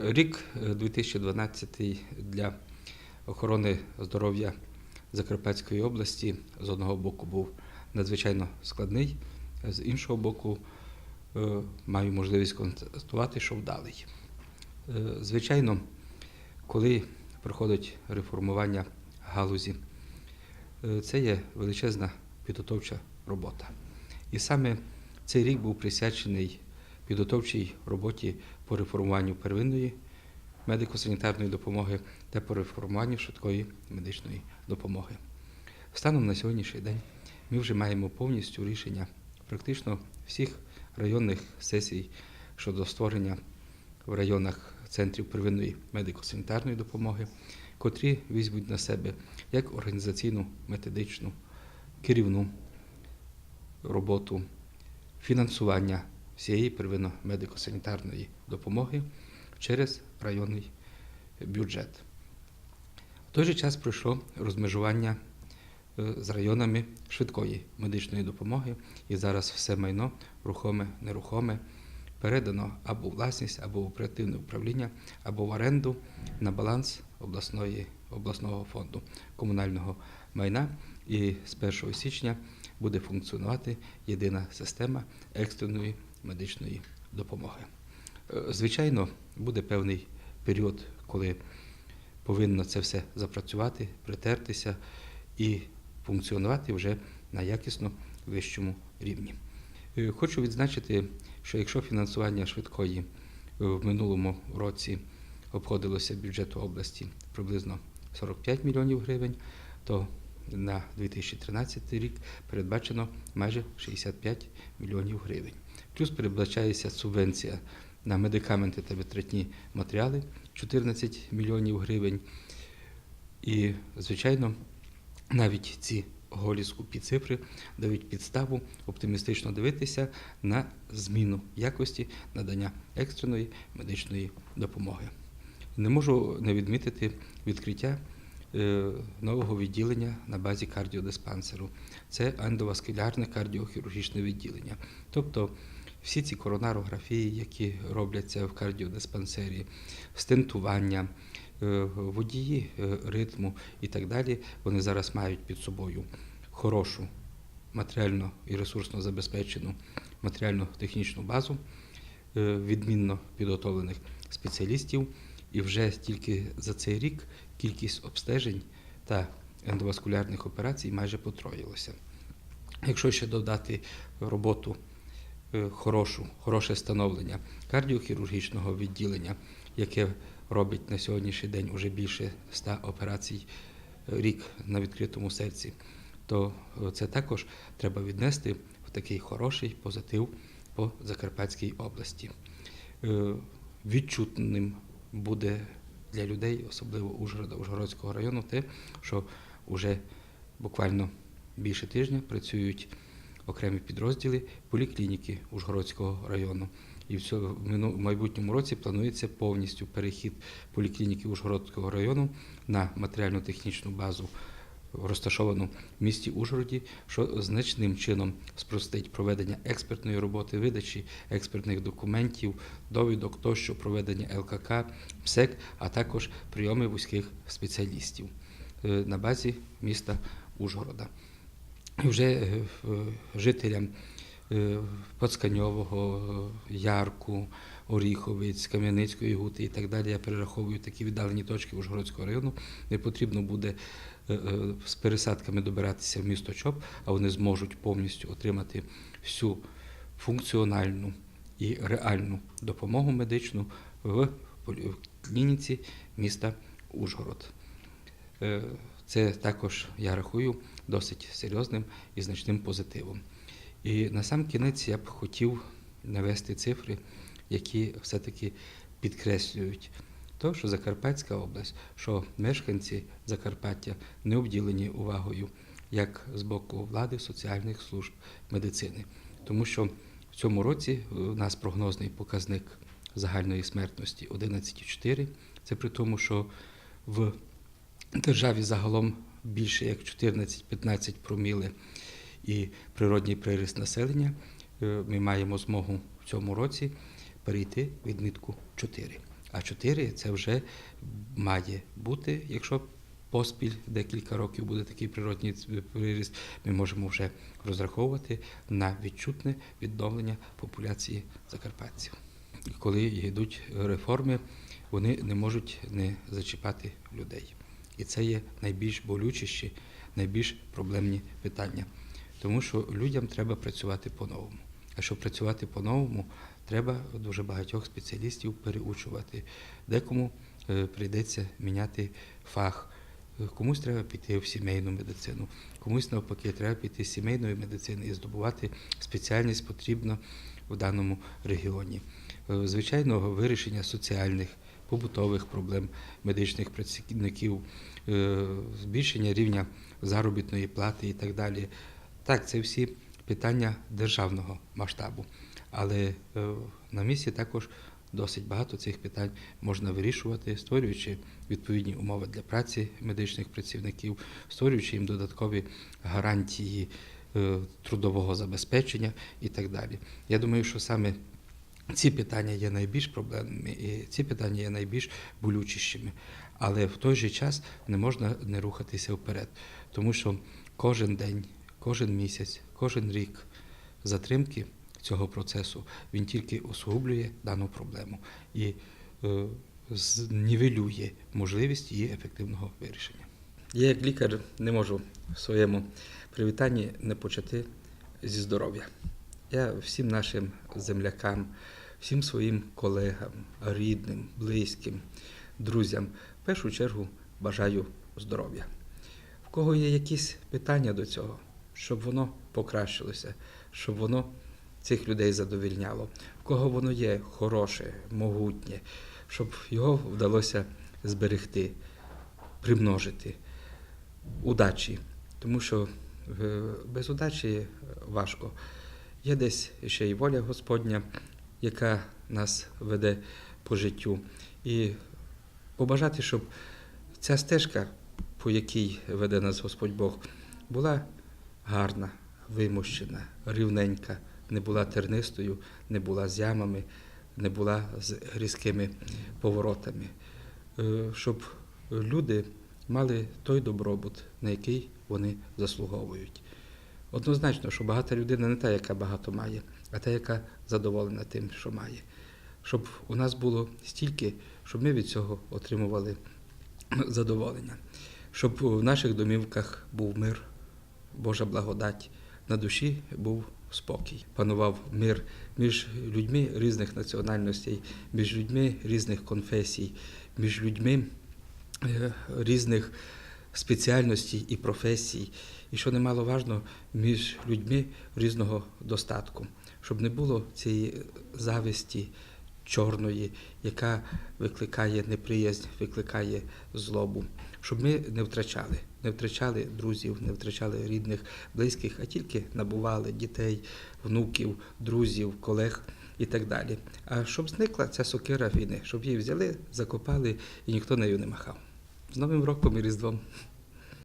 Рік е, 2012 для охорони здоров'я Закарпатської області з одного боку був надзвичайно складний, з іншого боку, е, маю можливість констатувати, що вдалий. Е, Звичайно, коли проходить реформування галузі, е, це є величезна підготовча робота. І саме цей рік був присвячений підготовчій роботі по реформуванню первинної медико-санітарної допомоги та по реформуванню швидкої медичної допомоги. Станом на сьогоднішній день ми вже маємо повністю рішення практично всіх районних сесій щодо створення в районах центрів первинної медико-санітарної допомоги, котрі візьмуть на себе як організаційну, методичну, керівну роботу, фінансування всієї первинно медико-санітарної допомоги через районний бюджет. В той же час пройшло розмежування е, з районами швидкої медичної допомоги, і зараз все майно, рухоме, нерухоме, передано або власність, або в оперативне управління, або в оренду на баланс обласної, обласного фонду комунального майна. І з 1 січня буде функціонувати єдина система екстреної медичної допомоги. Е, Звичайно, буде певний період, коли повинно це все запрацювати, притертися і функціонувати вже на якісно вищому рівні. Е, Хочу відзначити, що якщо фінансування швидкої е, в минулому році обходилося бюджету області приблизно 45 мільйонів гривень, то на 2013 рік передбачено майже 65 мільйонів гривень. Плюс передбачається субвенція на медикаменти та витратні матеріали 14 мільйонів гривень. І, звичайно, навіть ці голі скупі цифри дають підставу оптимістично дивитися на зміну якості надання екстреної медичної допомоги. Не можу не відмітити відкриття нового відділення на базі кардіодиспансеру. Це ендоваскулярне кардіохірургічне відділення. Тобто всі ці коронарографії, які робляться в кардіодиспансері, стентування, е, водії е, ритму і так далі, вони зараз мають під собою хорошу матеріально і ресурсно забезпечену матеріально-технічну базу, е, відмінно підготовлених спеціалістів. І вже тільки за цей рік кількість обстежень та ендоваскулярних операцій майже потроїлася. Якщо ще додати роботу е, хорошу, хороше становлення кардіохірургічного відділення, яке робить на сьогоднішній день уже більше 100 операцій е, рік на відкритому серці, то е, це також треба віднести в такий хороший позитив по Закарпатській області. Відчутним буде для людей, особливо Ужгорода, Ужгородського району, те, що вже буквально більше тижня працюють окремі підрозділи поліклініки Ужгородського району. І в майбутньому році планується повністю перехід поліклініки Ужгородського району на матеріально-технічну базу, розташовану в місті Ужгороді, що значним чином спростить проведення експертної роботи, видачі експертних документів, довідок тощо, проведення ЛКК, МСЕК, а також прийоми вузьких спеціалістів е, на базі міста Ужгорода. І вже е, жителям е, Пацканьового, Ярку, Оріховець, Кам'яницької гути і так далі. Я перераховую такі віддалені точки Ужгородського району. Не потрібно буде е, е, з пересадками добиратися в місто ЧОП, а вони зможуть повністю отримати всю функціональну і реальну допомогу медичну в клініці міста Ужгород. Е, Це також я рахую досить серйозним і значним позитивом. І на сам кінець я б хотів навести цифри, які все-таки підкреслюють то, що Закарпатська область, що мешканці Закарпаття не обділені увагою як з боку влади, соціальних служб, медицини. Тому що в цьому році у нас прогнозний показник загальної смертності 11,4. Це при тому, що в державі загалом більше як 14-15 проміли і природній приріст населення, е, ми маємо змогу в цьому році перейти відмітку 4. А 4 це вже має бути, якщо поспіль декілька років буде такий природній приріст, ми можемо вже розраховувати на відчутне відновлення популяції закарпатців. Коли йдуть реформи, вони не можуть не зачіпати людей. І це є найбільш болючіші, найбільш проблемні питання. Тому що людям треба працювати по-новому. А щоб працювати по-новому, треба дуже багатьох спеціалістів переучувати. Декому е, прийдеться міняти фах. Комусь треба піти в сімейну медицину, комусь навпаки треба піти з сімейної медицини і здобувати спеціальність потрібно в даному регіоні. Е, Звичайно, вирішення соціальних, побутових проблем медичних працівників, е, збільшення рівня заробітної плати і так далі. Так, це всі питання державного масштабу. Але е, на місці також досить багато цих питань можна вирішувати, створюючи відповідні умови для праці медичних працівників, створюючи їм додаткові гарантії е, трудового забезпечення і так далі. Я думаю, що саме ці питання є найбільш проблемними, і ці питання є найбільш болючішими. Але в той же час не можна не рухатися вперед, тому що кожен день, кожен місяць, кожен рік затримки цього процесу він тільки усугублює дану проблему і е, знівелює можливість її ефективного вирішення. Я як лікар не можу в своєму привітанні не почати зі здоров'я. Я всім нашим землякам, всім своїм колегам, рідним, близьким, друзям в першу чергу бажаю здоров'я. В кого є якісь питання до цього, щоб воно покращилося, щоб воно цих людей задовільняло, в кого воно є хороше, могутнє, щоб його вдалося зберегти, примножити. Удачі, тому що е, без удачі важко. Є десь ще й воля Господня, яка нас веде по життю. І побажати, щоб ця стежка, по якій веде нас Господь Бог, була гарна, вимощена, рівненька, не була тернистою, не була з ямами, не була з різкими поворотами. Е, Щоб люди мали той добробут, на який вони заслуговують. Однозначно, що багата людина не та, яка багато має, а та, яка задоволена тим, що має. Щоб у нас було стільки, щоб ми від цього отримували задоволення, щоб в наших домівках був мир, Божа благодать, на душі був спокій. Панував мир між людьми різних національностей, між людьми різних конфесій, між людьми е, різних спеціальностей і професій, і що немало важно, між людьми різного достатку, щоб не було цієї зависті чорної, яка викликає неприязнь, викликає злобу, щоб ми не втрачали, не втрачали друзів, не втрачали рідних, близьких, а тільки набували дітей, внуків, друзів, колег. І так далі. А щоб зникла ця сокира війни, щоб її взяли, закопали і ніхто нею не махав. З Новим роком і Різдвом!